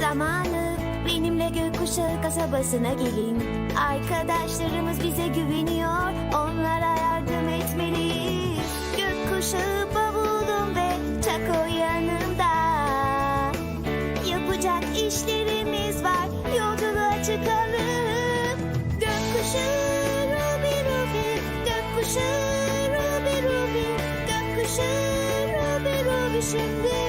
zamanı. Benimle gökkuşağı kasabasına gelin. Arkadaşlarımız bize güveniyor. Onlara yardım etmeliyiz. Gökkuşağı bavulum ve çako yanımda. Yapacak işlerimiz var. Yolculuğa çıkalım. Gökkuşağı Ruby Ruby. Gökkuşağı Ruby Ruby. Gökkuşağı Ruby Ruby. Şimdi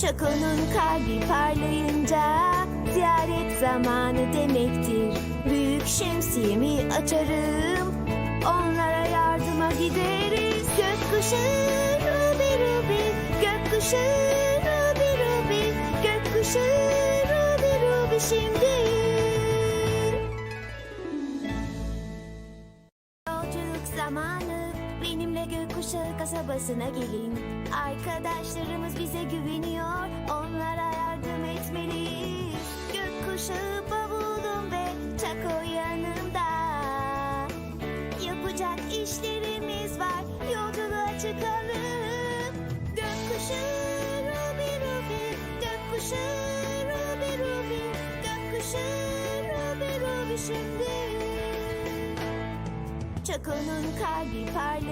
Çako'nun kalbi parlayınca ziyaret zamanı demektir. Büyük şemsiyemi açarım, onlara yardıma gideriz. Gökkuşağı Ruby Ruby, gökkuşağı Ruby Ruby, gökkuşağı Ruby Ruby şimdi. Yolculuk zamanı Benimle gökkuşağı kasabasına gelin Arkadaşlarımız bize güveniyor Ruby şimdi. Çako'nun kalbi ziyaret